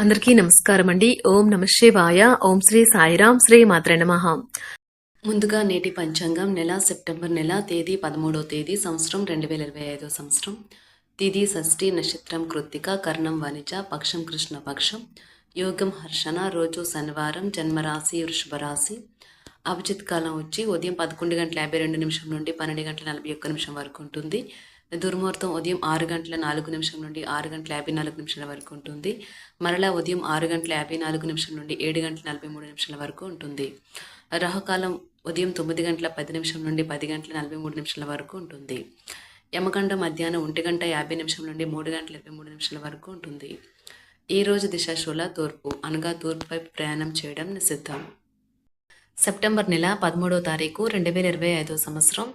అందరికీ నమస్కారం అండి. ఓం నమ శివాయ. ఓం శ్రీ సాయిరాం శ్రీ మాత్ర నమః. ముందుగా నేటి పంచాంగం నెల సెప్టెంబర్ నెల తేదీ పదమూడవ తేదీ సంవత్సరం రెండు వేల ఇరవై ఐదో సంవత్సరం. తిది షష్ఠి నక్షత్రం కృత్తిక కర్ణం వనిజ పక్షం కృష్ణ పక్షం. యోగం హర్షణ రోజు శనివారం జన్మరాశి వృషభ రాశి. అభిజిత్ కాలం వచ్చి ఉదయం పదకొండు గంటల యాభై రెండు నిమిషం నుండి పన్నెండు గంటల నలభై ఒక్క నిమిషం వరకు ఉంటుంది. దుర్ముహూర్తం ఉదయం ఆరు గంటల నాలుగు నిమిషం నుండి ఆరు గంటల యాభై నాలుగు నిమిషాల వరకు ఉంటుంది. మరలా ఉదయం ఆరు గంటల యాభై నాలుగు నిమిషం నుండి ఏడు గంటల నలభై మూడు నిమిషాల వరకు ఉంటుంది. రాహుకాలం ఉదయం తొమ్మిది గంటల పది నిమిషం నుండి పది గంటల నలభై మూడు నిమిషాల వరకు ఉంటుంది. యమగండ మధ్యాహ్నం ఒంటి గంట యాభై నిమిషం నుండి మూడు గంటల ఇరవై మూడు నిమిషాల వరకు ఉంటుంది. ఈ రోజు దిశాశూల తూర్పు అనగా తూర్పు వైపు ప్రయాణం చేయడం నిషిద్ధం. సెప్టెంబర్ నెల పదమూడవ తారీఖు రెండు వేల ఇరవై ఐదో సంవత్సరం.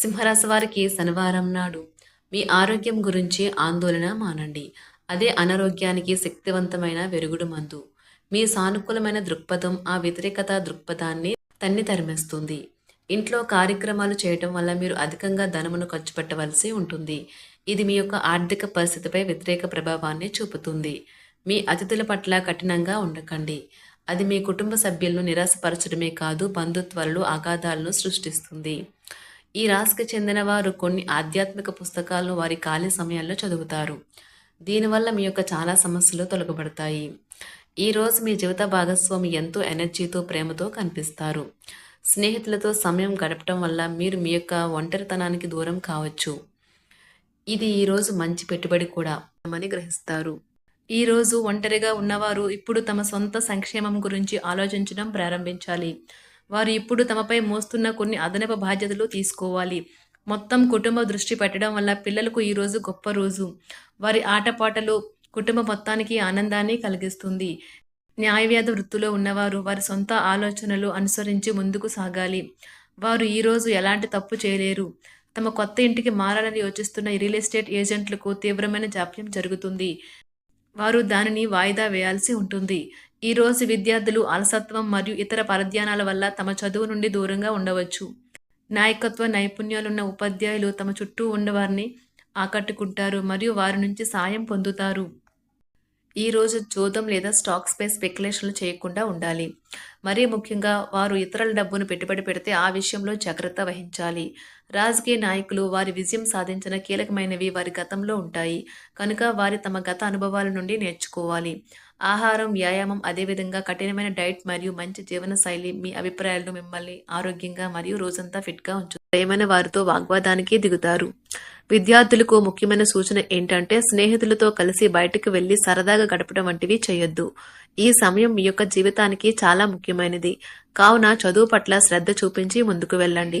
సింహరాశి వారికి శనివారం నాడు మీ ఆరోగ్యం గురించి ఆందోళన మానండి. అదే అనారోగ్యానికి శక్తివంతమైన వెరుగుడు మందు. మీ సానుకూలమైన దృక్పథం ఆ వ్యతిరేకత దృక్పథాన్ని తన్ని తరిమేస్తుంది. ఇంట్లో కార్యక్రమాలు చేయటం వల్ల మీరు అధికంగా ధనమును ఖర్చు పెట్టవలసి ఉంటుంది. ఇది మీ యొక్క ఆర్థిక పరిస్థితిపై వ్యతిరేక ప్రభావాన్ని చూపుతుంది. మీ అతిథుల పట్ల కఠినంగా ఉండకండి. అది మీ కుటుంబ సభ్యులను నిరాశపరచడమే కాదు బంధుత్వాలలో అగాధాలను సృష్టిస్తుంది. ఈ రాశికి చెందిన వారు కొన్ని ఆధ్యాత్మిక పుస్తకాలను వారి ఖాళీ సమయాల్లో చదువుతారు. దీనివల్ల మీ యొక్క చాలా సమస్యలు తొలగబడతాయి. ఈ రోజు మీ జీవిత భాగస్వామి ఎంతో ఎనర్జీతో ప్రేమతో కనిపిస్తారు. స్నేహితులతో సమయం గడపటం వల్ల మీరు మీ యొక్క ఒంటరితనానికి దూరం కావచ్చు. ఇది ఈరోజు మంచి పెట్టుబడి కూడా అని గ్రహిస్తారు. ఈ రోజు ఒంటరిగా ఉన్నవారు ఇప్పుడు తమ సొంత సంక్షేమం గురించి ఆలోచించడం ప్రారంభించాలి. వారు ఇప్పుడు తమపై మోస్తున్న కొన్ని అదనపు బాధ్యతలు తీసుకోవాలి. మొత్తం కుటుంబ దృష్టి పెట్టడం వల్ల పిల్లలకు ఈరోజు గొప్ప రోజు. వారి ఆటపాటలు కుటుంబ మొత్తానికి ఆనందాన్ని కలిగిస్తుంది. న్యాయవ్యాధ వృత్తిలో ఉన్నవారు వారి సొంత ఆలోచనలు అనుసరించి ముందుకు సాగాలి. వారు ఈరోజు ఎలాంటి తప్పు చేయలేరు. తమ కొత్త ఇంటికి మారాలని యోచిస్తున్న రియల్ ఎస్టేట్ ఏజెంట్లకు తీవ్రమైన జాప్యం జరుగుతుంది. వారు దానిని వాయిదా వేయాల్సి ఉంటుంది. ఈ రోజు విద్యార్థులు అలసత్వం మరియు ఇతర పరధ్యానాల వల్ల తమ చదువు నుండి దూరంగా ఉండవచ్చు. నాయకత్వ నైపుణ్యాలున్న ఉపాధ్యాయులు తమ చుట్టూ ఉన్నవారిని ఆకట్టుకుంటారు మరియు వారి నుంచి సాయం పొందుతారు. ఈ రోజు జోదం లేదా స్టాక్స్ పై స్పెక్యులేషన్లు చేయకుండా ఉండాలి. మరీ ముఖ్యంగా వారు ఇతరుల డబ్బును పెట్టుబడి పెడితే ఆ విషయంలో జాగ్రత్త వహించాలి. రాజకీయ నాయకులు వారి విజయం సాధించిన కీలకమైనవి వారి గతంలో ఉంటాయి. కనుక వారి తమ గత అనుభవాల నుండి నేర్చుకోవాలి. ఆహారం వ్యాయామం అదేవిధంగా కఠినమైన డైట్ మరియు మంచి జీవన శైలి మీ అభిప్రాయాలను మిమ్మల్ని ఆరోగ్యంగా మరియు రోజంతా ఫిట్గా ఉంచు ప్రేమైన వారితో వాగ్వాదానికి దిగుతారు. విద్యార్థులకు ముఖ్యమైన సూచన ఏంటంటే స్నేహితులతో కలిసి బయటకు వెళ్ళి సరదాగా గడపడం వంటివి చేయొద్దు. ఈ సమయం మీ యొక్క జీవితానికి చాలా ముఖ్యమైనది. కావున చదువు పట్ల శ్రద్ధ చూపించి ముందుకు వెళ్ళండి.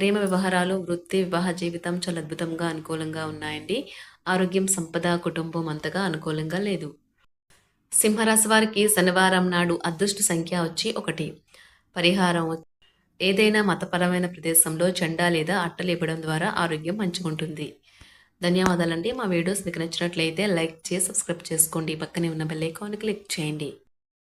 ప్రేమ వ్యవహారాలు వృత్తి వివాహ జీవితం చాలా అద్భుతంగా అనుకూలంగా ఉన్నాయండి. ఆరోగ్యం సంపద కుటుంబం అంతగా అనుకూలంగా లేదు. సింహరాశి వారికి శనివారం నాడు అదృష్ట సంఖ్య వచ్చి ఒకటి. పరిహారం ఏదైనా మతపరమైన ప్రదేశంలో జెండా లేదా అట్టలు ఇవ్వడం ద్వారా ఆరోగ్యం మంచుకుంటుంది ధన్యవాదాలండి. మా వీడియోస్ మీకు నచ్చినట్లయితే లైక్ చేసి సబ్స్క్రైబ్ చేసుకోండి. పక్కనే ఉన్న బెల్ ఐకాన్ క్లిక్ చేయండి.